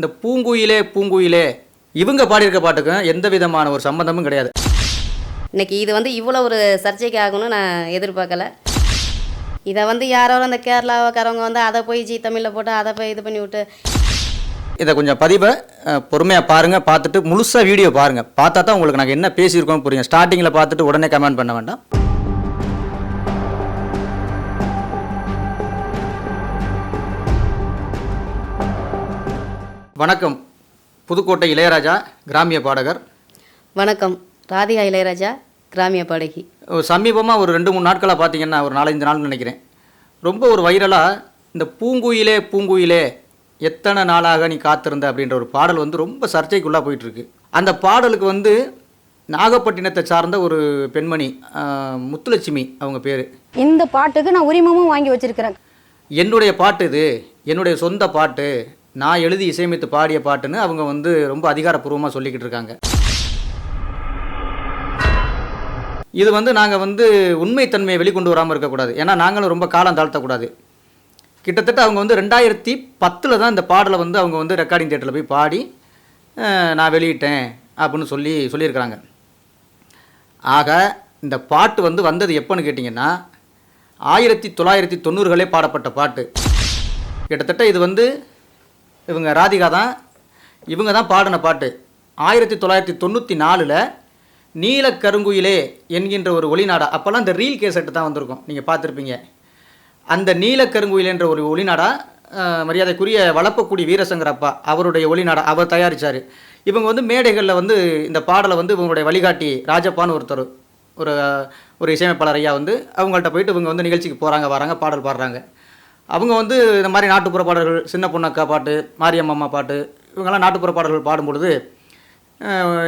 இந்த பூங்குயிலே பூங்குயிலே இவங்க பாடியிருக்க பாட்டுக்கும் எந்த விதமான ஒரு சம்பந்தமும் கிடையாது. இன்னைக்கு இது வந்து இவ்வளோ ஒரு சர்ச்சைக்கு ஆகும்னு நான் எதிர்பார்க்கல. இதை வந்து யாரோ அந்த கேரளாக்காரவங்க வந்து அதை போய் ஜி தமிழில் போட்டு அதை போய் இது பண்ணி விட்டு இதை கொஞ்சம் பதிவை பொறுமையாக பாருங்கள் பார்த்துட்டு முழுசாக வீடியோ பாருங்கள் பார்த்தா தான் உங்களுக்கு நாங்கள் என்ன பேசியிருக்கோம் புரியும். ஸ்டார்டிங்கில் பார்த்துட்டு உடனே கமெண்ட் பண்ண வேண்டாம். வணக்கம். புதுக்கோட்டை இளையராஜா கிராமிய பாடகர். வணக்கம். ராதிகா இளையராஜா கிராமிய பாடகி. சமீபமாக ஒரு ரெண்டு மூணு நாட்களாக பார்த்தீங்கன்னா ஒரு நாலஞ்சு நாள் நினைக்கிறேன். ரொம்ப ஒரு வைரலாக இந்த பூங்குயிலே பூங்குயிலே எத்தனை நாளாக நீ காத்திருந்த அப்படின்ற ஒரு பாடல் வந்து ரொம்ப சர்ச்சைக்குள்ளாக போயிட்டுருக்கு. அந்த பாடலுக்கு வந்து நாகப்பட்டினத்தை சார்ந்த ஒரு பெண்மணி முத்துலட்சுமி அவங்க பேர். இந்த பாட்டுக்கு நான் உரிமமும் வாங்கி வச்சிருக்கிறேன். என்னுடைய பாட்டு இது. என்னுடைய சொந்த பாட்டு. நான் எழுதி இசையமைத்து பாடிய பாட்டுன்னு அவங்க வந்து ரொம்ப அதிகாரப்பூர்வமாக சொல்லிக்கிட்டு இருக்காங்க. இது வந்து நாங்கள் வந்து உண்மைத்தன்மையை வெளிக்கொண்டு வராமல் இருக்கக்கூடாது. ஏன்னா நாங்களும் ரொம்ப காலம் தாழ்த்தக்கூடாது. கிட்டத்தட்ட அவங்க வந்து ரெண்டாயிரத்தி பத்தில் தான் இந்த பாடலை வந்து அவங்க வந்து ரெக்கார்டிங் தேட்டரில் போய் பாடி நான் வெளியிட்டேன் அப்படின்னு சொல்லி சொல்லியிருக்கிறாங்க. ஆக இந்த பாட்டு வந்து வந்தது எப்போன்னு கேட்டிங்கன்னா ஆயிரத்தி தொள்ளாயிரத்தி தொண்ணூறுகளே பாடப்பட்ட பாட்டு. கிட்டத்தட்ட இது வந்து இவங்க ராதிகா தான் இவங்க தான் பாடின பாட்டு. ஆயிரத்தி தொள்ளாயிரத்தி தொண்ணூற்றி நாலில் நீலக்கருங்குயிலே என்கின்ற ஒரு ஒளிநாடா அப்போல்லாம் இந்த ரீல் கேசட்டு தான் வந்திருக்கும் நீங்கள் பார்த்துருப்பீங்க. அந்த நீலக்கருங்குயில் என்ற ஒரு ஒளிநாடா மரியாதைக்குரிய வளப்பக்குடி வீரசங்கர் அப்பா அவருடைய ஒளிநாடா அவர் தயாரித்தார் இவங்க வந்து மேடைகளில் வந்து இந்த பாடலை வந்து இவங்களுடைய வழிகாட்டி ராஜப்பான்னு ஒருத்தர் ஒரு ஒரு இசையமைப்பாளர் ஐயா வந்து அவங்கள்ட்ட போயிட்டு இவங்க வந்து நிகழ்ச்சிக்கு போகிறாங்க வராங்க பாடல் பாடுறாங்க. அவங்க வந்து இந்த மாதிரி நாட்டுப்புற பாடல்கள் சின்ன பொண்ணக்கா பாட்டு மாரியம்மம்மா பாட்டு இவங்கெல்லாம் நாட்டுப்புற பாடல்கள் பாடும்பொழுது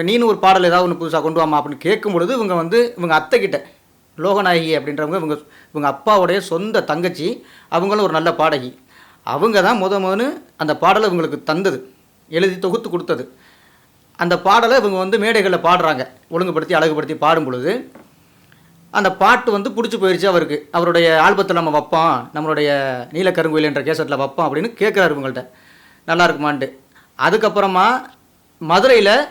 நீனு ஒரு பாடல் ஏதாவது ஒன்று புதுசாக கொண்டு வாமா அப்படின்னு கேட்கும் பொழுது இவங்க வந்து இவங்க அத்தைக்கிட்ட லோகநாயகி அப்படின்றவங்க இவங்க இவங்க அப்பாவுடைய சொந்த தங்கச்சி அவங்களும் ஒரு நல்ல பாடகி. அவங்க தான் முத முதன்னு அந்த பாடலை இவங்களுக்கு தந்தது. எழுதி தொகுத்து கொடுத்தது. அந்த பாடலை இவங்க வந்து மேடைகளில் பாடுறாங்க. ஒழுங்குபடுத்தி அழகுபடுத்தி பாடும் பொழுது அந்த பாட்டு வந்து பிடிச்சி போயிடுச்சு அவருக்கு. அவருடைய ஆல்பத்தில் நம்ம வைப்போம் நம்மளுடைய நீலக்கருங்குயில் என்ற கேசட்டில் வைப்போம் அப்படின்னு கேட்குறாரு இவங்கள்ட்ட. நல்லா இருக்குமான்ட்டு. அதுக்கப்புறமா மதுரையில்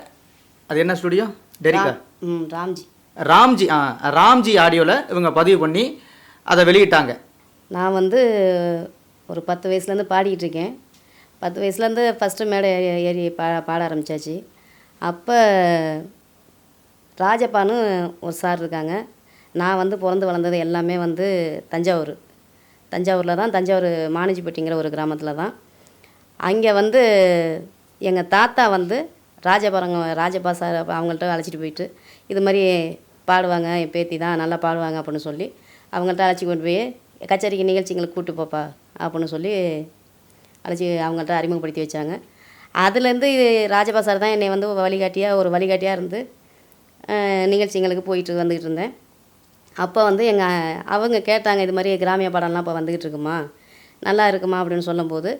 அது என்ன ஸ்டுடியோ டெரிகா. ம் ராம்ஜி. ராம்ஜி ஆ ராம்ஜி ஆடியோவில் இவங்க பதிவு பண்ணி அதை வெளியிட்டாங்க. நான் வந்து ஒரு பத்து வயசுலேருந்து பாடிக்கிட்டு இருக்கேன். பத்து வயசுலேருந்து ஃபஸ்ட்டு மேடை ஏறி- ஏறி பா பாட ஆரம்பித்தாச்சு அப்போ ராஜப்பான்னு ஒரு சார் இருக்காங்க. நான் வந்து பிறந்து வளர்ந்தது எல்லாமே வந்து தஞ்சாவூர். தஞ்சாவூரில் தான் தஞ்சாவூர் மாணிஜிப்பட்டிங்கிற ஒரு கிராமத்தில் தான். அங்கே வந்து எங்கள் தாத்தா வந்து ராஜபாரங்க ராஜபா சார் அவங்கள்ட்ட அழைச்சிட்டு போயிட்டு இது மாதிரி பாடுவாங்க என் பேத்தி தான் நல்லா பாடுவாங்க அப்படின்னு சொல்லி அவங்கள்ட்ட அழைச்சி கொண்டு போய் கச்சேரிக்கு நிகழ்ச்சிங்களுக்கு கூட்டு போப்பா அப்படின்னு சொல்லி அழைச்சி அவங்கள்ட்ட அறிமுகப்படுத்தி வச்சாங்க. அதுலேருந்து ராஜபா சார் தான் என்னை வந்து வழிகாட்டியாக ஒரு வழிகாட்டியாக இருந்து நிகழ்ச்சிங்களுக்கு போயிட்டு வந்துக்கிட்டு இருந்தேன். அப்போ வந்து எங்கள் அவங்க கேட்டாங்க இது மாதிரி கிராமிய பாடல்லாம் இப்போ வந்துக்கிட்டு இருக்குமா? நல்லா இருக்குமா? அப்படின்னு சொல்லும்போது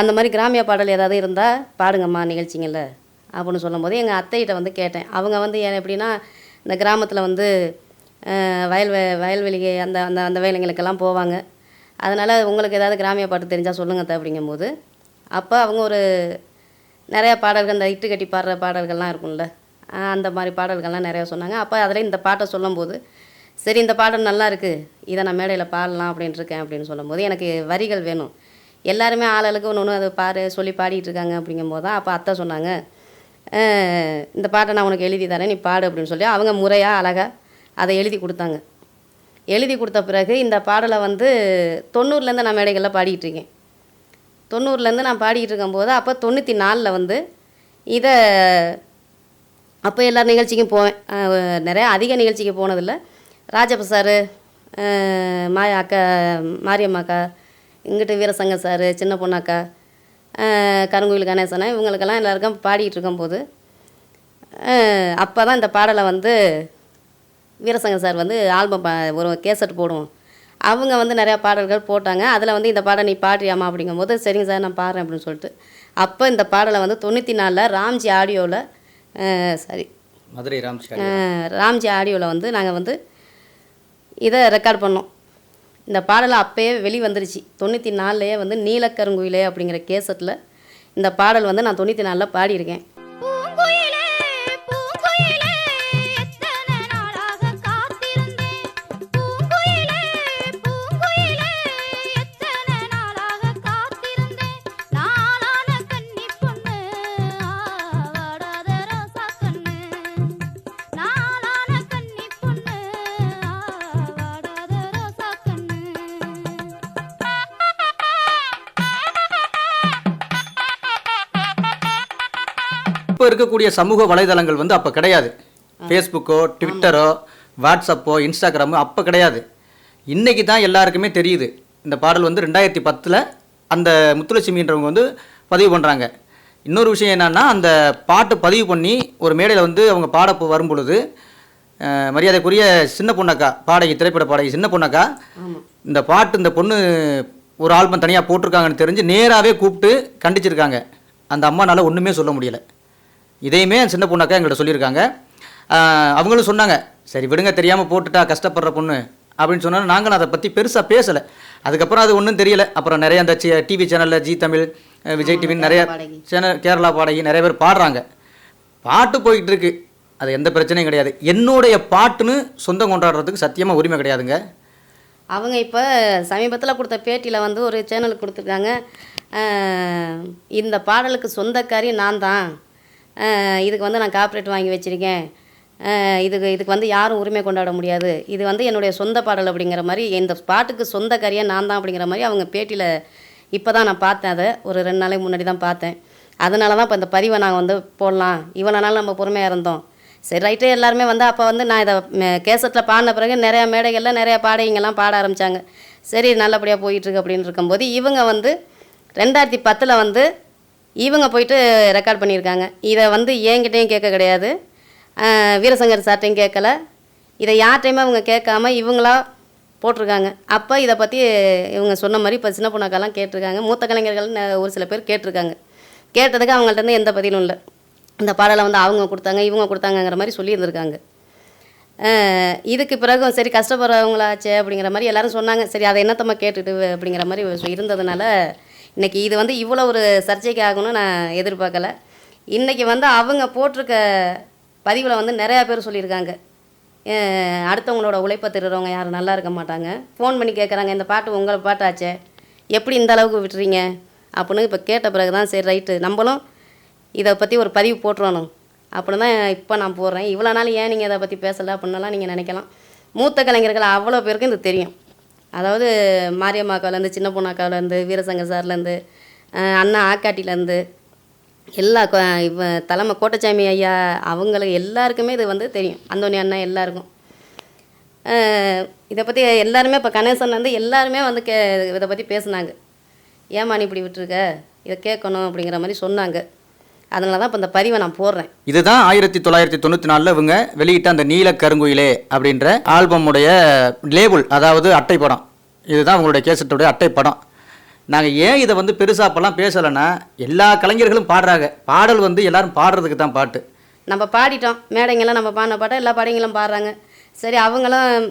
அந்த மாதிரி கிராமிய பாடல் ஏதாவது இருந்தால் பாடுங்கம்மா நிகழ்ச்சிங்களில் அப்படின்னு சொல்லும்போது எங்கள் அத்தைகிட்ட வந்து கேட்டேன். அவங்க வந்து ஏன் எப்படின்னா இந்த கிராமத்தில் வந்து வயல் வே- அந்த அந்த அந்த வேலைங்களுக்கெல்லாம் போவாங்க. அதனால் உங்களுக்கு ஏதாவது கிராமிய பாட்டு தெரிஞ்சால் சொல்லுங்கள் அத்தை அப்படிங்கும்போது அப்போ அவங்க ஒரு நிறையா பாடல்கள் இந்த இட்டு கட்டி பாடுற பாடல்கள்லாம் இருக்கும்ல அந்த மாதிரி பாடல்கள்லாம் நிறையா சொன்னாங்க. அப்போ அதில் இந்த பாட்டை சொல்லும்போது சரி இந்த பாடல் நல்லா இருக்குது இதை நான் மேடையில் பாடலாம் அப்படின்ட்டு இருக்கேன் அப்படின்னு சொல்லும்போது எனக்கு வரிகள் வேணும். எல்லாருமே ஆளுக்கு ஒன்று ஒன்று அதை பாரு சொல்லி பாடிட்டு இருக்காங்க அப்படிங்கும்போது தான் அப்போ அத்தை சொன்னாங்க இந்த பாட்டை நான் உனக்கு எழுதி தரேன் நீ பாடு அப்படின்னு சொல்லி அவங்க முறையாக அழகாக அதை எழுதி கொடுத்தாங்க. எழுதி கொடுத்த பிறகு இந்த பாடலை வந்து தொண்ணூறுலேருந்து நான் மேடைகளில் பாடிக்கிட்டு இருக்கேன். தொண்ணூறுலேருந்து நான் பாடிக்கிட்டு இருக்கும்போது அப்போ தொண்ணூற்றி நாலில் வந்து இதை அப்போ எல்லா நிகழ்ச்சிக்கும் போவேன். நிறையா அதிக நிகழ்ச்சிக்கு போனதில்ல. ராஜப்ப சார் மாயா அக்கா மாரியம்மா அக்கா இங்கிட்டு வீரசங்க சார் சின்ன பொண்ணாக்கா அஹ் கருங்குயில் கணேசனா இவங்களுக்கெல்லாம் எல்லாருக்கும் பாடிக்கிட்டு இருக்கும்போது அப்போ தான் இந்த பாடலை வந்து வீரசங்க சார் வந்து ஆல்பம் ஒரு கேசட் போடுவோம். அவங்க வந்து நிறையா பாடல்கள் போட்டாங்க. அதில் வந்து இந்த பாடல் நீ பாடுறியாமா அப்படிங்கும்போது சரிங்க சார் நான் பாடுறேன் அப்படின்னு சொல்லிட்டு அப்போ இந்த பாடலை வந்து தொண்ணூற்றி நாலில் ராம்ஜி ஆடியோவில் சாரி மதுரை ராம்ஜி ராம்ஜி ஆடியோவில் வந்து நாங்கள் வந்து இதை ரெக்கார்ட் பண்ணோம். இந்த பாடலை அப்போயே வெளி வந்துருச்சு தொண்ணூற்றி நாலுலேயே வந்து நீலக்கருங்குயிலே அப்படிங்கிற கேசட்டில் இந்த பாடல் வந்து நான் தொண்ணூற்றி நாலில் பாடியிருக்கேன் இருக்கக்கூடிய சமூக வலைதளங்கள் வந்து அப்போ கிடையாது. ஃபேஸ்புக்கோ ட்விட்டரோ வாட்ஸ்அப்போ இன்ஸ்டாகிராமோ அப்போ கிடையாது. இன்னைக்கு தான் எல்லாருக்குமே தெரியுது. இந்த பாடல் வந்து ரெண்டாயிரத்தி பத்தில் அந்த முத்துலட்சுமின்றவங்க வந்து பதிவு பண்ணுறாங்க இன்னொரு விஷயம் என்னன்னா அந்த பாட்டு பதிவு பண்ணி ஒரு மேடையில் வந்து அவங்க பாட வரும் பொழுது மரியாதைக்குரிய சின்ன பொண்ணக்கா பாடகி திரைப்பட பாடகி சின்ன பொண்ணக்கா இந்த பாட்டு இந்த பொண்ணு ஒரு ஆல்பம் தனியாக போட்டிருக்காங்கன்னு தெரிஞ்சு நேராகவே கூப்பிட்டு கண்டிச்சிருக்காங்க. அந்த அம்மானால ஒன்றுமே சொல்ல முடியல. இதையுமே சின்ன பொண்ணாக்கா எங்கள்கிட்ட சொல்லியிருக்காங்க. அவங்களும் சொன்னாங்க சரி விடுங்க தெரியாமல் போட்டுட்டா கஷ்டப்படுற பொண்ணு அப்படின்னு சொன்னாலும் நாங்களும் அதை பற்றி பெருசாக பேசலை. அதுக்கப்புறம் அது ஒன்றும் தெரியல. அப்புறம் நிறைய அந்த டிவி சேனலில் ஜி தமிழ் விஜய் டிவின்னு நிறைய பாடகி. சேனல் கேரளா பாடகி நிறைய பேர் பாடுறாங்க. பாட்டு போயிட்டு இருக்கு. அது எந்த பிரச்சனையும் கிடையாது. என்னுடைய பாட்டுன்னு சொந்தம் கொண்டாடுறதுக்கு சத்தியமாக உரிமை கிடையாதுங்க. அவங்க இப்போ சமீபத்தில் கொடுத்த பேட்டியில் வந்து ஒரு சேனலுக்கு கொடுத்துருக்காங்க. இந்த பாடலுக்கு சொந்தக்காரி நான் தான் இதுக்கு வந்து நான் காப்பரேட் வாங்கி வச்சுருக்கேன். இதுக்கு இதுக்கு வந்து யாரும் உரிமை கொண்டாட முடியாது. இது வந்து என்னுடைய சொந்த பாடல் அப்படிங்கிற மாதிரி இந்த பாட்டுக்கு சொந்தக்காரியாக நான் தான் அப்படிங்கிற மாதிரி அவங்க பேட்டியில் இப்போ தான் நான் பார்த்தேன் அதை. ஒரு ரெண்டு நாளைக்கு முன்னாடி தான் பார்த்தேன். அதனால தான் இப்போ இந்த பதிவை நாங்கள் வந்து போடலாம். இவ்வளோ நாள் நம்ம பொறுமையாக இருந்தோம். சரி ரைட்டு எல்லாருமே வந்து அப்போ வந்து நான் இதை கேசட்டில் பாடின பிறகு நிறையா மேடைகளில் நிறையா பாடகிங்கெல்லாம் பாட ஆரம்பித்தாங்க சரி நல்லபடியாக போயிட்டுருக்கு அப்படின்னு இருக்கும்போது இவங்க வந்து ரெண்டாயிரத்தி பத்தில் வந்து இவங்க போயிட்டு ரெக்கார்ட் பண்ணியிருக்காங்க. இதை வந்து என்கிட்டையும் கேட்க கிடையாது. வீரசங்கர் சார்ட்டையும் கேட்கல. இதை யார்ட்டையுமே அவங்க கேட்காம இவங்களா போட்டிருக்காங்க. அப்போ இதை பற்றி இவங்க சொன்ன மாதிரி இப்போ சின்ன பொண்ணாக்கெல்லாம் கேட்டிருக்காங்க. மூத்த கலைஞர்கள் ஒரு சில பேர் கேட்டிருக்காங்க. கேட்டதுக்கு அவங்கள்ட்ட இருந்து எந்த பதிலும் இல்லை. இந்த பாடலை வந்து அவங்க கொடுத்தாங்க இவங்க கொடுத்தாங்கங்கிற மாதிரி சொல்லியிருந்திருக்காங்க. இதுக்கு பிறகும் சரி கஷ்டப்படுறவங்களாச்சே அப்படிங்கிற மாதிரி எல்லோரும் சொன்னாங்க. சரி அதை என்னத்தம்மா கேட்டுட்டு அப்படிங்கிற மாதிரி சொ- இருந்ததுனால இன்றைக்கி இது வந்து இவ்வளோ ஒரு சர்ச்சைக்கு ஆகும்னு நான் எதிர்பார்க்கல. இன்றைக்கி வந்து அவங்க போட்டிருக்க பதிவில் வந்து நிறையா பேர் சொல்லியிருக்காங்க. அடுத்தவங்களோட உழைப்பை திருறவங்க யாரும் நல்லா இருக்க மாட்டாங்க. ஃபோன் பண்ணி கேட்குறாங்க இந்த பாட்டு உங்களை பாட்டாச்சே? எப்படி இந்த அளவுக்கு விட்டுறீங்க? அப்படின்னு இப்போ கேட்ட பிறகு தான் சரி ரைட்டு. நம்மளும் இதை பற்றி ஒரு பதிவு போட்டுருவணும் அப்படின்னு தான் இப்போ நான் போடுறேன். இவ்வளோ நாள் ஏன் நீங்கள் இதை பற்றி பேசலை? அப்படின்னலாம் நீங்கள் நினைக்கலாம். மூத்த கலைஞர்கள் அவ்வளோ பேருக்கும் இது தெரியும். அதாவது மாரியம்மாக்காவிலேருந்து சின்ன பொண்ணாக்காவிலேருந்து வீரசங்கர் சார்லேருந்து அண்ணா ஆக்காட்டிலேருந்து எல்லா இப்போ தலைமை கோட்டச்சாமி ஐயா அவங்களுக்கு எல்லாருக்குமே இது வந்து தெரியும். அந்தோனி அண்ணா எல்லாருக்கும். இதை பற்றி எல்லாருமே இப்போ கணேசன் வந்து எல்லாருமே வந்து கே இதை பற்றி பேசுனாங்க. ஏம்மா நீ இப்படி விட்டுருக்க? இதை கேட்கணும் அப்படிங்கிற மாதிரி சொன்னாங்க. அதனால தான் இப்போ இந்த பதிவை நான் போடுறேன். இதுதான் ஆயிரத்தி தொள்ளாயிரத்தி தொண்ணூற்றி நாலில் இவங்க வெளியிட்ட அந்த நீல கருங்குயிலே அப்படின்ற ஆல்பமுடைய லேபிள் அதாவது அட்டை படம். இதுதான் அவங்களுடைய கேசட்டுடைய அட்டை படம். நாங்கள் ஏன் இதை வந்து பெருசாக அப்போல்லாம் பேசலைன்னா எல்லா கலைஞர்களும் பாடுறாங்க. பாடல் வந்து எல்லாரும் பாடுறதுக்கு தான் பாட்டு. நம்ம பாடிட்டோம். மேடைங்கெல்லாம் நம்ம பாடின பாட்டை எல்லா பாடங்களும் பாடுறாங்க. சரி அவங்களும்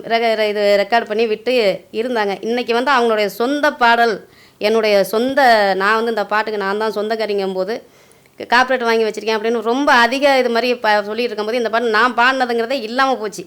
இது ரெக்கார்ட் பண்ணி விட்டு இருந்தாங்க. இன்றைக்கி வந்து அவங்களுடைய சொந்த பாடல் என்னுடைய சொந்த நான் வந்து இந்த பாட்டுக்கு நான் தான் சொந்தக்காரிங்கும் போது காப்பரேட் வாங்கி வச்சுருக்கேன் அப்படின்னு ரொம்ப அதிக இது மாதிரி ப சொல்லிட்டு இருக்கும்போது இந்த பாட்டு நான் பாடினதுங்கிறதே இல்லாமல் போச்சு.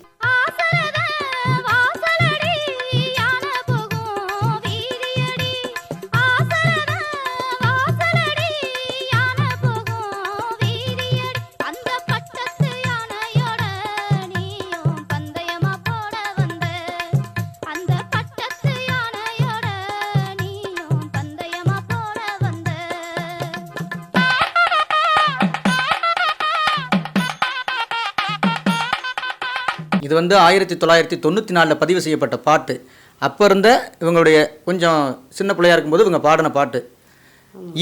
வந்து ஆயிரத்தி தொள்ளாயிரத்தி தொண்ணூற்றி நாலில் பதிவு செய்யப்பட்ட பாட்டு. அப்போ இருந்த இவங்களுடைய கொஞ்சம் சின்ன பிள்ளையா இருக்கும்போது இவங்க பாடின பாட்டு.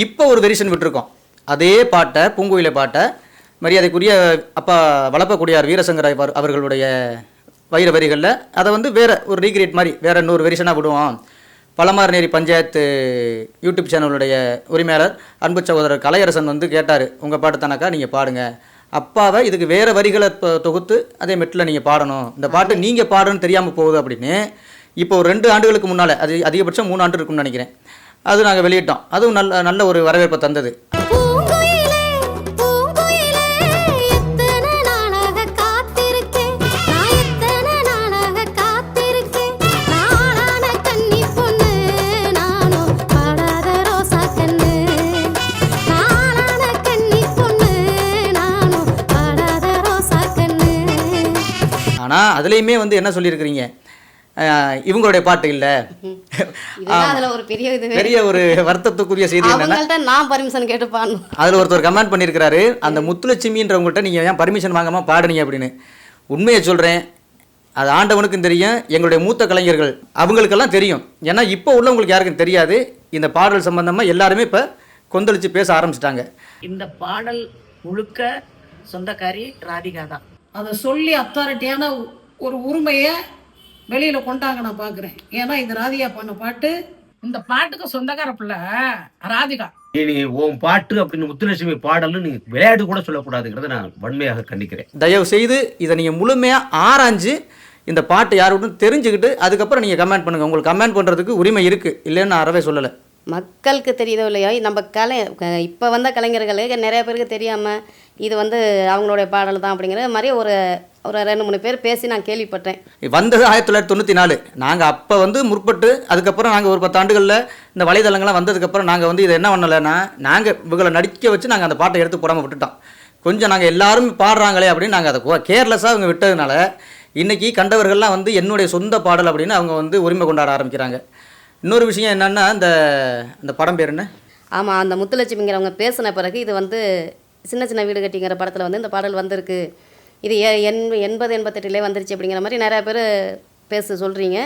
இப்போ ஒரு வெரிஷன் விட்டுருக்கோம். அதே பாட்டை பூங்குயில பாட்டை மரியாதைக்குரிய அப்பா வளப்பக்கூடியார் வீரசங்கர் அவர்களுடைய வைர வரிகளில் அதை வந்து வேறு ஒரு ரீக்ரியேட் மாதிரி வேறு இன்னொரு வெரிஷனாக விடுவோம். பழமார்நேரி பஞ்சாயத்து யூடியூப் சேனலுடைய உரிமையாளர் அன்பு சகோதரர் கலையரசன் வந்து கேட்டார் உங்கள் பாட்டு தானாக்கா நீங்கள் பாடுங்கள் அப்பாவை இதுக்கு வேறு வரிகளை தொகுத்து அதே மெட்டில் நீங்கள் பாடணும். இந்த பாட்டு நீங்கள் பாடணும்னு தெரியாமல் போகுது அப்படின்னு இப்போ ஒரு ரெண்டு ஆண்டுகளுக்கு முன்னால் அது அதிகபட்சம் மூணு ஆண்டு இருக்கும்னு நினைக்கிறேன். அது நாங்கள் வெளியிட்டோம். அதுவும் நல்ல நல்ல ஒரு வரவேற்பை தந்தது. அதுலேயுமே வந்து என்ன சொல்லியிருக்கிறீங்க? இவங்களுடைய பாட்டு இல்லை. அதில் ஒரு பெரிய இது பெரிய ஒரு வருத்தத்துக்குரிய செய்தி என்னன்னா நான் பர்மிஷன் கேட்டு பாடணும் அதில் ஒருத்தர் கமெண்ட் பண்ணியிருக்கிறாரு அந்த முத்துலட்சுமின்றவங்கள்ட்ட நீங்கள் ஏன் பர்மிஷன் வாங்காம பாடுனீங்க அப்படின்னு. உண்மையை சொல்கிறேன் அது ஆண்டவனுக்கும் தெரியும் எங்களுடைய மூத்த கலைஞர்கள் அவங்களுக்கெல்லாம் தெரியும். ஏன்னா இப்போ உள்ளவங்களுக்கு யாருக்கும் தெரியாது. இந்த பாடல் சம்பந்தமாக எல்லாருமே இப்போ கொந்தளிச்சு பேச ஆரம்பிச்சிட்டாங்க. இந்த பாடல் முழுக்க சொந்தக்காரி ராதிகா தான். அதை சொல்லி அத்தாரிட்டியான ஒரு உரிமையை வெளியில கொண்டாங்க நான் பார்க்குறேன் ஏன்னா இது ராதிகா பண்ண பாட்டு இந்த பாட்டுக்கு சொந்தக்கார பிள்ளை ராதிகா. நீ உன் பாட்டு அப்படின்னு முத்துலட்சுமி பாடல்னு நீ விளையாட்டு கூட சொல்லக்கூடாதுங்கிறத நான் வன்மையாக கண்டிக்கிறேன். தயவு செய்து இதை நீங்கள் முழுமையாக ஆராய்ஞ்சு இந்த பாட்டு யாருக்கும் தெரிஞ்சுக்கிட்டு அதுக்கப்புறம் நீங்கள் கமெண்ட் பண்ணுங்கள் உங்களுக்கு கமெண்ட் பண்ணுறதுக்கு உரிமை இருக்குது இல்லைன்னு நான் அறவே சொல்லலை. மக்களுக்கு தெரியுதோ இல்லையோ நம்ம கலை இப்போ வந்த கலைஞர்களுக்கு நிறைய பேருக்கு தெரியாமல் இது வந்து அவங்களுடைய பாடல் தான் அப்படிங்கிற மாதிரி ஒரு ஒரு ரெண்டு மூணு பேர் பேசி நான் கேள்விப்பட்டேன். வந்தது ஆயிரத்தி தொள்ளாயிரத்தி தொண்ணூற்றி நாலு. நாங்கள் அப்போ வந்து முற்பட்டு அதுக்கப்புறம் நாங்கள் ஒரு பத்தாண்டுகளில் இந்த வலைதளங்கள்லாம் வந்ததுக்கப்புறம் நாங்கள் வந்து இதை என்ன பண்ணலைன்னா நாங்கள் இவங்களை நடிக்க வச்சு நாங்கள் அந்த பாட்டை எடுத்து போடாமல் விட்டுட்டோம். கொஞ்சம் நாங்கள் எல்லாரும் பாடுறாங்களே அப்படின்னு நாங்கள் அதை கேர்லெஸ்ஸாக அவங்க விட்டதுனால இன்றைக்கி கண்டவர்கள்லாம் வந்து என்னுடைய சொந்த பாடல் அப்படின்னு அவங்க வந்து உரிமை கொண்டாட ஆரம்பிக்கிறாங்க. இன்னொரு விஷயம் என்னென்னா இந்த அந்த படம் பேர் என்ன? ஆமாம் அந்த முத்துலட்சுமிங்கிறவங்க பேசின பிறகு இது வந்து சின்ன சின்ன வீடு கட்டிங்கிற படத்தில் வந்து இந்த பாடல் வந்திருக்கு. இது எ- எண் எண்பது எண்பத்தெட்டுலேயே வந்துருச்சு அப்படிங்கிற மாதிரி நிறையா பேர் பேச சொல்கிறீங்க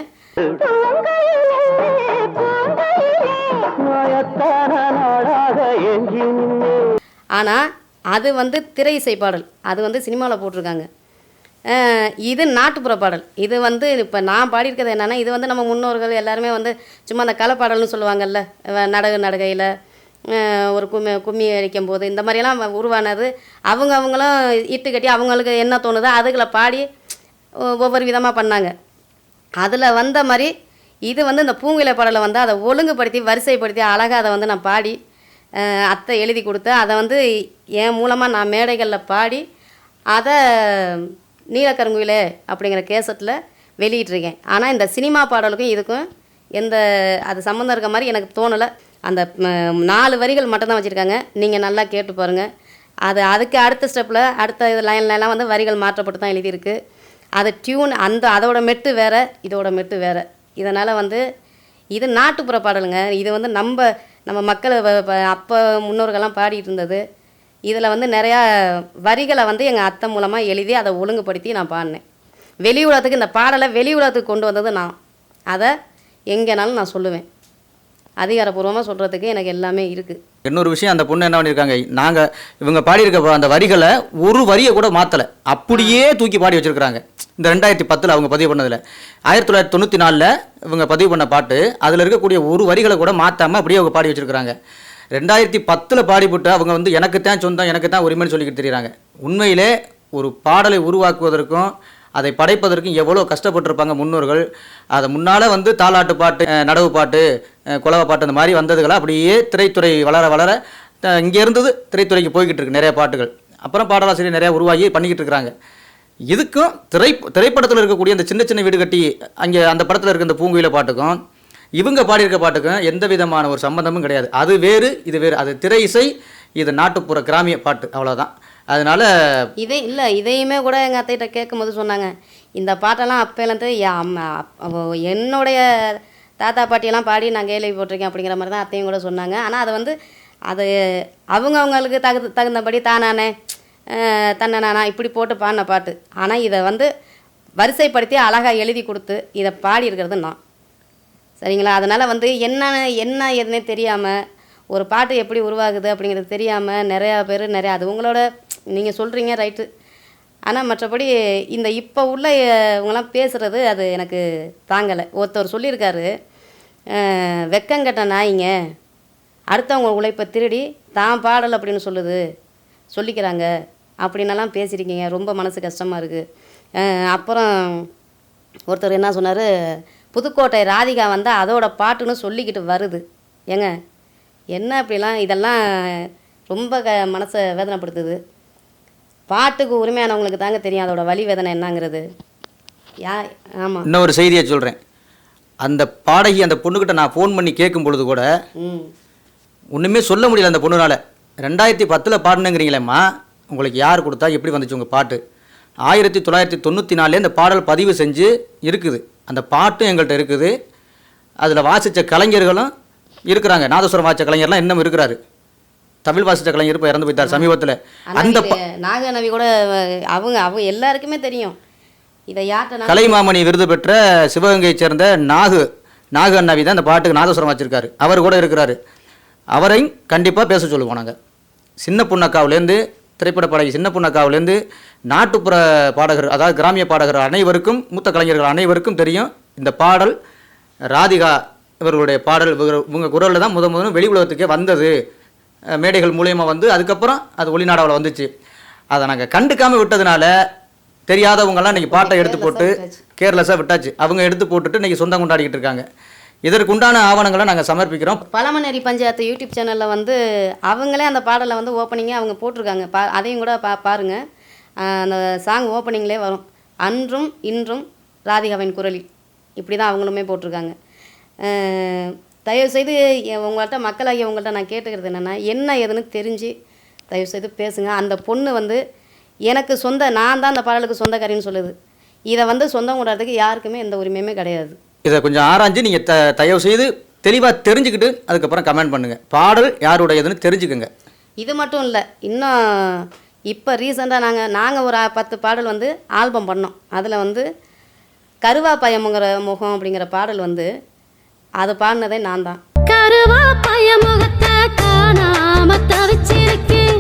ஆனால் அது வந்து திரை இசை பாடல். அது வந்து சினிமாவில் போட்டிருக்காங்க. இது நாட்டுப்புற பாடல். இது வந்து இப்போ நான் பாடியிருக்கிறது என்னென்னா இது வந்து நம்ம முன்னோர்கள் எல்லாருமே வந்து சும்மா அந்த கலப்பாடல்னு சொல்லுவாங்கல்ல நடகு நடகையில். ஒரு கும்மி கும்மி அடிக்கும் போது இந்த மாதிரியெல்லாம் உருவானது. அவங்க அவங்களும் இட்டு கட்டி அவங்களுக்கு என்ன தோணுதோ அதுகளை பாடி ஒவ்வொரு விதமாக பண்ணாங்க. அதில் வந்த மாதிரி இது வந்து இந்த பூங்குயிலை பாடலை வந்து அதை ஒழுங்குபடுத்தி வரிசைப்படுத்தி அழகாக அதை வந்து நான் பாடி அத்தை எழுதி கொடுத்து அதை வந்து என் மூலமாக நான் மேடைகளில் பாடி அதை நீலக்கருங்குயிலே அப்படிங்கிற கேசட்டில் வெளியிட்டிருக்கேன். ஆனால் இந்த சினிமா பாடலுக்கும் இதுக்கும் எந்த அது சம்மந்தம் இருக்க மாதிரி எனக்கு தோணலை. அந்த நாலு வரிகள் மட்டும்தான் வச்சுருக்காங்க. நீங்கள் நல்லா கேட்டு பாருங்கள் அது அதுக்கு அடுத்த ஸ்டெப்பில் அடுத்த இது லைன்லலாம் வந்து வரிகள் மாற்றப்பட்டு தான் எழுதியிருக்கு. அது டியூன் அந்த அதோட மெட்டு வேறு இதோட மெட்டு வேறு. இதனால் வந்து இது நாட்டுப்புற பாடலுங்க. இது வந்து நம்ம நம்ம மக்கள் அப்போ முன்னோர்கள்லாம் பாடிட்டு இருந்தது. இதில் வந்து நிறையா வரிகளை வந்து எங்கள் அத்தை மூலமாக எழுதி அதை ஒழுங்குபடுத்தி நான் பாடினேன். வெளி உலகத்துக்கு இந்த பாடலை வெளி உலகத்துக்கு கொண்டு வந்தது நான். அதை எங்கேனாலும் நான் சொல்லுவேன். அதிகாரப்பூர்வமாக சொல்கிறதுக்கு எனக்கு எல்லாமே இருக்குது இன்னொரு விஷயம் அந்த பொண்ணு என்ன பண்ணியிருக்காங்க நாங்கள் இவங்க பாடியிருக்க அந்த வரிகளை ஒரு வரியை கூட மாற்றலை அப்படியே தூக்கி பாடி வச்சுருக்குறாங்க. இந்த ரெண்டாயிரத்தி பத்தில் அவங்க பதிவு பண்ணதில். ஆயிரத்தி தொள்ளாயிரத்தி தொண்ணூற்றி நாலில் இவங்க பதிவு பண்ண பாட்டு அதில் இருக்கக்கூடிய ஒரு வரிகளை கூட மாற்றாமல் அப்படியே அவங்க பாடி வச்சுருக்குறாங்க. ரெண்டாயிரத்தி பத்தில் பாடிவிட்டு அவங்க வந்து எனக்கு தான் சொந்தம் எனக்கு தான் உரிமைன்னு சொல்லிக்கிட்டு தெரியுறாங்க. உண்மையிலே ஒரு பாடலை உருவாக்குவதற்கும் அதை படைப்பதற்கும் எவ்வளோ கஷ்டப்பட்டிருப்பாங்க முன்னோர்கள். அதை முன்னால் வந்து தாலாட்டு பாட்டு நடவு பாட்டு குலவை பாட்டு அந்த மாதிரி வந்ததுகளை? அப்படியே திரைத்துறை வளர வளர இங்கே இருந்தது திரைத்துறைக்கு போய்கிட்டு இருக்கு நிறைய பாட்டுகள். அப்புறம் பாடலாசிரியர் நிறையா உருவாகி பண்ணிக்கிட்டு இருக்கிறாங்க. இதுக்கும் திரை திரைப்படத்தில் இருக்கக்கூடிய அந்த சின்ன சின்ன வீடு கட்டி அங்கே அந்த படத்தில் இருக்க அந்த பூங்குயில பாட்டுக்கும் இவங்க பாடியிருக்க பாட்டுக்கும் எந்த விதமான ஒரு சம்பந்தமும் கிடையாது. அது வேறு இது வேறு. அது திரை இசை இது நாட்டுப்புற கிராமிய பாட்டு. அவ்வளோதான் அதனால இதே இல்லை இதையுமே கூட எங்கள் அத்தைகிட்ட கேட்கும்போது சொன்னாங்க இந்த பாட்டெல்லாம் அப்போலேருந்து அம்மா என்னுடைய தாத்தா பாட்டியெல்லாம் பாடி நான் கேள்வி போட்டிருக்கேன் அப்படிங்கிற மாதிரி தான் அத்தையும் கூட சொன்னாங்க. ஆனால் அதை வந்து அது அவங்கவுங்களுக்கு தகு தகுந்தபடி தானானே அஹ், தன்னை நானா இப்படி போட்டு பாடின பாட்டு. ஆனால் இதை வந்து வரிசைப்படுத்தி அழகாக எழுதி கொடுத்து இதை பாடி இருக்கிறது நான். சரிங்களா? அதனால் வந்து என்ன என்ன எதுனே தெரியாமல் ஒரு பாட்டு எப்படி உருவாகுது அப்படிங்கிறது தெரியாமல் நிறையா பேர் நிறையா அது உங்களோட நீங்கள் சொல்கிறீங்க ரைட்டு ஆனால் மற்றபடி இந்த இப்போ உள்ள இவங்கெல்லாம் பேசுகிறது அது எனக்கு தாங்கலை. ஒருத்தர் சொல்லியிருக்காரு வெக்கங்கட்ட நாயிங்க அடுத்தவங்க உழைப்பை திருடி தான் பாடல் அப்படின்னு சொல்லுது. சொல்லிக்கிறாங்க. அப்படின்னலாம் பேசியிருக்கீங்க. ரொம்ப மனசு கஷ்டமாக இருக்குது அப்புறம் ஒருத்தர் என்ன சொன்னார் புதுக்கோட்டை ராதிகா வந்து அதோட பாட்டுன்னு சொல்லிக்கிட்டு வருது. ஏங்க என்ன அப்படிலாம் இதெல்லாம் ரொம்ப க மனசை வேதனைப்படுத்துது. பாட்டுக்கு உரிமையானவங்களுக்கு தாங்க தெரியும் அதோட வலி வேதனை என்னங்கிறது. யா ஆமாம் இன்னொரு செய்தியை சொல்கிறேன் அந்த பாடகி அந்த பொண்ணுக்கிட்ட நான் ஃபோன் பண்ணி கேட்கும் பொழுது கூட ம். ஒன்றுமே சொல்ல முடியல அந்த பொண்ணுனால. ரெண்டாயிரத்தி பத்தில் பாடினுங்கிறீங்களேம்மா உங்களுக்கு யார் கொடுத்தா எப்படி வந்துச்சு உங்கள் பாட்டு? ஆயிரத்தி தொள்ளாயிரத்தி தொண்ணூற்றி நாலுல இந்த பாடல் பதிவு செஞ்சு இருக்குது. அந்த பாட்டும் எங்கள்கிட்ட இருக்குது. அதில் வாசித்த கலைஞர்களும் இருக்கிறாங்க. நாதஸ்வரம் வாசித்த கலைஞர்லாம் இன்னும் இருக்கிறாரு. தமிழ் வாசித்த கலைஞர் இப்போ இறந்து போயிட்டார் சமீபத்தில். அந்த நாகநவி கூட அவங்க அவங்க எல்லாருக்குமே தெரியும். இதை யார்கிட்ட கலைமாமணி விருது பெற்ற சிவகங்கையைச் சேர்ந்த நாகு நாகு அண்ணாவி தான் இந்த பாட்டுக்கு நாதஸ்வரம் வச்சிருக்காரு. அவர் கூட இருக்கிறாரு. அவரையும் கண்டிப்பாக பேச சொல்லுவோம் நாங்கள் சின்ன புண்ணக்காவிலேருந்து திரைப்பட பாடகி சின்ன புண்ணக்காவிலேருந்து நாட்டுப்புற பாடகர் அதாவது கிராமிய பாடகர் அனைவருக்கும் மூத்த கலைஞர்கள் அனைவருக்கும் தெரியும் இந்த பாடல் ராதிகா இவர்களுடைய பாடல். இவங்க- குரலில் தான் முத முதல்ல வெளி உலகத்துக்கே வந்தது. மேடைகள் மூலயமா வந்து அதுக்கப்புறம் அது ஒளிநாடாவில் வந்துச்சு. அதை நாங்கள் கண்டுக்காமல் விட்டதுனால தெரியாதவங்கெல்லாம் இன்னைக்கு பாட்டை எடுத்து போட்டு கேர்லெஸ்ஸாக விட்டாச்சு. அவங்க எடுத்து போட்டுட்டு இன்னைக்கு சொந்தம் கொண்டாடிக்கிட்டு இருக்காங்க. இதற்கு உண்டான ஆவணங்களை நாங்கள் சமர்ப்பிக்கிறோம். பழமநேரி பஞ்சாயத்து யூடியூப் சேனலில் வந்து அவங்களே அந்த பாடலை வந்து ஓப்பனிங்கே அவங்க போட்டிருக்காங்க. பா அதையும் கூட பா பாருங்கள் அந்த சாங் ஓப்பனிங்லேயே வரும். அன்றும் இன்றும் ராதிகாவின் குரலில். இப்படி தான் அவங்களுமே போட்டிருக்காங்க. தயவுசெய்து உங்கள்கிட்ட மக்களாகிய உங்கள்கிட்ட நான் கேட்டுக்கிறது என்னென்னா என்ன ஏதுன்னு தெரிஞ்சு தயவுசெய்து பேசுங்க. அந்த பொண்ணு வந்து எனக்கு சொந்த நான் தான் அந்த பாடலுக்கு சொந்தக்காரின்னு சொல்லுது. இதை வந்து சொந்தம் கொண்டாடுறதுக்கு யாருக்குமே எந்த உரிமையுமே கிடையாது. இதை கொஞ்சம் ஆராய்ஞ்சு நீங்கள் த தயவு செய்து தெளிவாக தெரிஞ்சுக்கிட்டு அதுக்கப்புறம் கமெண்ட் பண்ணுங்கள் பாடல் யாருடையதுன்னு தெரிஞ்சுக்கோங்க. இது மட்டும் இல்லை இன்னும் இப்போ ரீசெண்டாக நாங்கள் நாங்கள் ஒரு பத்து பாடல் வந்து ஆல்பம் பண்ணோம். அதில் வந்து கருவா பயமுங்கிற முகம் அப்படிங்கிற பாடல் வந்து அது பாடினதே நான் தான். கருவா பயமுகத்தை காணாம தவிச்சிருக்கேன்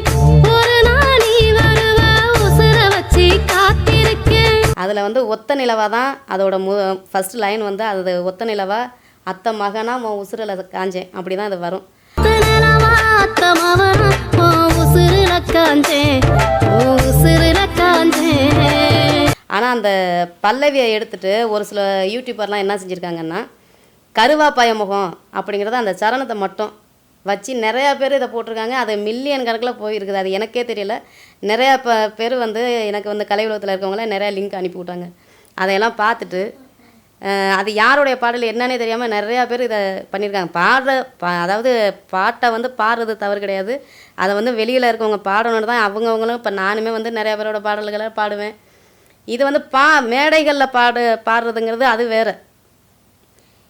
ஒரு நாள் நீ வருவ உசுர வச்சு காத்திருக்கேன். அதில் வந்து ஒத்த நிலவா தான் அதோட மு ஃபஸ்ட் லைன் வந்து அது ஒத்த நிலவா அத்தை மகனா உன் உசுரில் காஞ்சேன். அப்படி தான் அது வரும். ஆனால் அந்த பல்லவியை எடுத்துட்டு ஒரு சில யூடியூபர்லாம் என்ன செஞ்சுருக்காங்கன்னா கருவாப்பாய முகம் அப்படிங்கிறத அந்த சரணத்தை மட்டும் வச்சு நிறையா பேர் இதை போட்டிருக்காங்க. அது மில்லியன் கணக்கில் போயிருக்குது. அது எனக்கே தெரியல. நிறையா ப பேர் வந்து எனக்கு வந்து கலை உலகத்தில் இருக்கவங்கள நிறையா லிங்க் அனுப்பி விட்டாங்க. அதையெல்லாம் பார்த்துட்டு அது யாருடைய பாடல் என்னன்னே தெரியாமல் நிறையா பேர் இதை பண்ணியிருக்காங்க. பாடுற பா அதாவது பாட்டை வந்து பாடுறது தவறு கிடையாது. அதை வந்து வெளியில் இருக்கவங்க பாடணுன்னு தான் அவங்கவுங்களும் இப்போ நானுமே வந்து நிறையா பேரோட பாடல்களை பாடுவேன். இது வந்து பா மேடைகளில் பாடு பாடுறதுங்கிறது அது வேறு.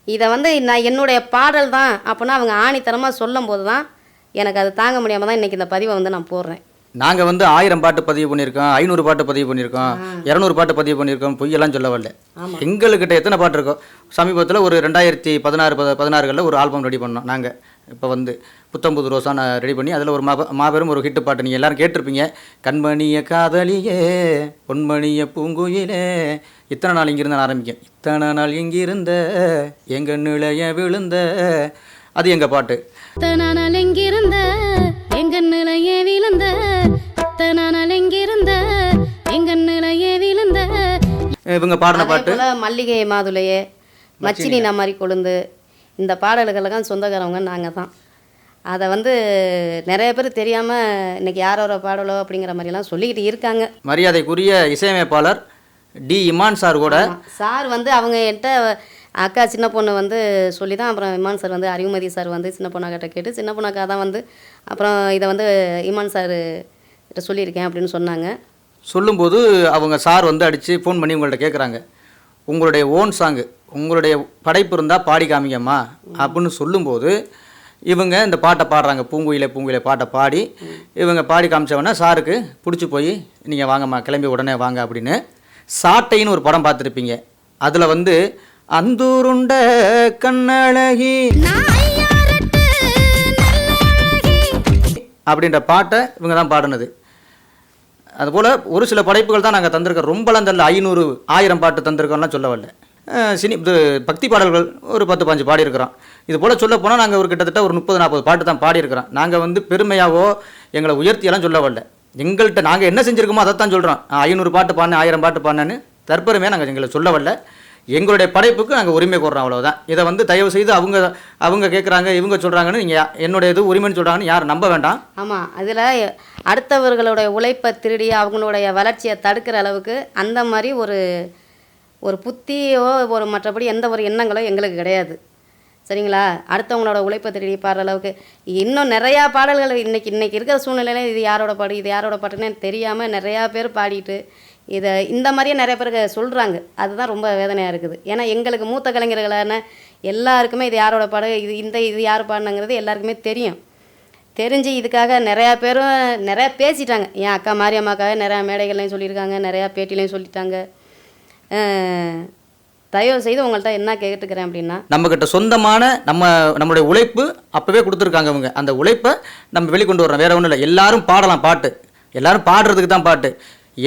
இதை வந்து நான் என்னுடைய பாடல் தான் அப்படின்னா அவங்க ஆணித்தரமாக சொல்லும்போது தான் எனக்கு அது தாங்க முடியாமல் தான் இன்றைக்கி இந்த பதிவை வந்து நான் போடுறேன். நாங்கள் வந்து ஆயிரம் பாட்டு பதிவு பண்ணியிருக்கோம் ஐநூறு பாட்டு பதிவு பண்ணியிருக்கோம் இரநூறு பாட்டு பதிவு பண்ணியிருக்கோம் பொய்யெல்லாம் சொல்ல வரல. எங்கள்கிட்ட எத்தனை பாட்டு இருக்கோ சமீபத்தில் ஒரு ரெண்டாயிரத்தி பதினாறு பத பதினாறுகளில் ஒரு ஆல்பம் ரெடி பண்ணோம் நாங்கள் இப்போ வந்து புத்தம்புது ரோசா நான் ரெடி பண்ணி அதில் ஒரு மாப மாபெரும் ஒரு ஹிட் பாட்டு நீங்கள் எல்லாரும் கேட்டிருப்பீங்க. கண்மணிய காதலியே பொன்மணிய பூங்குயிலே. இத்தனை நாள் இங்கிருந்து நான் ஆரம்பிக்கும் இத்தனை நாள் இங்கிருந்த எங்க நிலைய விழுந்த. அது எங்கள் பாட்டு? தனால் எங்கிருந்த எங்க நிலையே விழுந்த. தனால் எங்கிருந்த எங்க நிலையே விழுந்த. இவங்க பாடின பாட்டு? மல்லிகை மாதுளையே மச்சினி மாதிரி கொழுந்து இந்த பாடல்களுக்கெல்லாம் சொந்தக்காரவங்க நாங்கள் தான் அதை வந்து நிறைய பேர் தெரியாமல் இன்னைக்கு யாரோட பாடலோ அப்படிங்கிற மாதிரிலாம் சொல்லிக்கிட்டு இருக்காங்க. மரியாதைக்குரிய இசையமைப்பாளர் டி இமான் சார் கூட. சார் வந்து அவங்க என்கிட்ட அக்கா சின்ன பொண்ணு வந்து சொல்லி தான் அப்புறம் இமான் சார் வந்து அறிவுமதி சார் வந்து சின்ன பொண்ணாக்கிட்ட கேட்டு சின்ன பொண்ணாக்கா தான் வந்து அப்புறம் இதை வந்து இமான் சார் கிட்ட சொல்லியிருக்கேன் அப்படின்னு சொன்னாங்க. சொல்லும்போது அவங்க சார் வந்து அடித்து ஃபோன் பண்ணி உங்கள்ட்ட கேட்குறாங்க உங்களுடைய ஓன் சாங்கு உங்களுடைய படைப்பு இருந்தால் பாடி காமிங்கம்மா அப்படின்னு சொல்லும்போது இவங்க இந்த பாட்டை பாடுறாங்க. பூங்குயிலே பூங்குயில பாட்டை பாடி இவங்க பாடி காமிச்சவொடனே சாருக்கு பிடிச்சி போய் நீங்கள் வாங்கம்மா கிளம்பி உடனே வாங்க அப்படின்னு சாட்டைன்னு ஒரு படம் பார்த்துருப்பீங்க. அதில் வந்து அந்தூருண்ட கண்ணழகி அப்படின்ற பாட்டை இவங்க தான் பாடினது. அதுபோல் ஒரு சில படைப்புகள் தான் நாங்கள் தந்திருக்கோம். ரொம்பலாம் தரல ஐநூறு ஆயிரம் பாட்டு தந்திருக்கோம்லாம் சொல்ல வரல. சினி இது பக்தி பாடல்கள் ஒரு பத்து பாஞ்சு பாடியிருக்கிறோம். இது போல் சொல்ல போனால் நாங்கள் ஒரு கிட்டத்தட்ட ஒரு முப்பது நாற்பது பாட்டு தான் பாடியிருக்கிறோம். நாங்கள் வந்து பெருமையாகவோ எங்களை உயர்த்தியெல்லாம் சொல்ல வரல. எங்கள்கிட்ட நாங்கள் என்ன செஞ்சுருக்கோமோ அதை தான் சொல்கிறோம் ஐநூறு பாட்டு பாடினேன் ஆயிரம் பாட்டு பாடினேன்னு தற்பெருமையாக நாங்கள் எங்களை சொல்ல வரல. எங்களுடைய படைப்புக்கு நாங்கள் உரிமை கோர்றோம் அவ்வளோதான் இதை வந்து தயவு செய்து அவங்க அவங்க கேட்குறாங்க இவங்க சொல்கிறாங்கன்னு நீங்கள் என்னுடைய இது உரிமைன்னு சொல்கிறாங்கன்னு யாரும் நம்ப வேண்டாம். ஆமாம் அதில் அடுத்தவர்களுடைய உழைப்பை திருடி அவங்களுடைய வளர்ச்சியை தடுக்கிற அளவுக்கு அந்த மாதிரி ஒரு ஒரு புத்தியோ ஒரு மற்றபடி எந்த ஒரு எண்ணங்களோ எங்களுக்கு கிடையாது. சரிங்களா? அடுத்தவங்களோட உழைப்பை திருடி பாடுற அளவுக்கு இன்னும் நிறையா பாடல்கள் இன்றைக்கி இன்றைக்கி இருக்கிற சூழ்நிலையில இது யாரோட பாடு இது யாரோட பாட்டுன்னு தெரியாமல் நிறையா பேர் பாடிட்டு இதை இந்த மாதிரியே நிறைய பேருக்கு சொல்கிறாங்க அதுதான் ரொம்ப வேதனையாக இருக்குது. ஏன்னா எங்களுக்கு மூத்த கலைஞர்களான எல்லாருக்குமே இது யாரோட பாடு இது இந்த இது யார் பாடினங்கிறது எல்லாருக்குமே தெரியும். தெரிஞ்சு இதுக்காக நிறையா பேரும் நிறையா பேசிட்டாங்க. என் அக்கா மாரியம்மாக்காக நிறையா மேடைகள்லையும் சொல்லியிருக்காங்க நிறையா பேட்டிலையும் சொல்லிட்டாங்க. தயவு செய்து உங்கள்கிட்ட என்ன கேட்டுக்கிறேன் அப்படின்னா நம்மக்கிட்ட சொந்தமான நம்ம நம்மளுடைய உழைப்பு அப்போவே கொடுத்துருக்காங்க அவங்க அந்த உழைப்பை நம்ம வெளிக்கொண்டு வரோம் வேற ஒன்றும் இல்லை எல்லாரும் பாடலாம் பாட்டு. எல்லாரும் பாடுறதுக்கு தான் பாட்டு.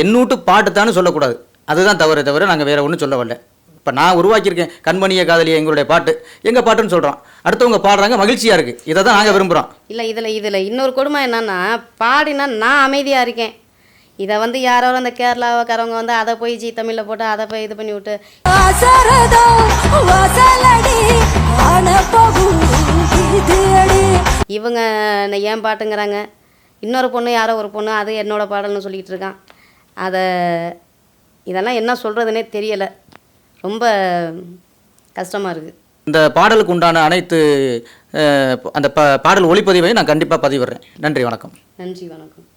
என்னூட்டு பாட்டு தான்னு சொல்லக்கூடாது. அதுதான் தவறு தவிர நாங்கள் வேற ஒன்றும் சொல்ல வரல இப்போ நான் உருவாக்கியிருக்கேன் கண்மணிய காதலிய எங்களுடைய பாட்டு. எங்கள் பாட்டுன்னு சொல்கிறோம் அடுத்தவங்க பாடுறாங்க மகிழ்ச்சியாக இருக்குது இதை தான் நாங்கள் விரும்புகிறோம் இல்லை இதில் இதில் இன்னொரு கொடுமை என்னன்னா பாடினா நான் அமைதியாக இருக்கேன். இதை வந்து யாரோ அந்த கேரளாக்காரவங்க வந்து அதை போய் ஜி தமிழில் போட்டு அதை போய் இது பண்ணி விட்டு? இவங்க நான் ஏன் பாட்டுங்கிறாங்க? இன்னொரு பொண்ணு யாரோ ஒரு பொண்ணு அது என்னோட பாடல்னு சொல்லிக்கிட்டு இருக்கான். அதை இதெல்லாம் என்ன சொல்கிறதுனே தெரியலை. ரொம்ப கஷ்டமாக இருக்குது இந்த பாடலுக்கு உண்டான அனைத்து அந்த ப பாடல் ஒளிப்பதிவையும் நான் கண்டிப்பாக பதிவிடுறேன். நன்றி வணக்கம். நன்றி வணக்கம்.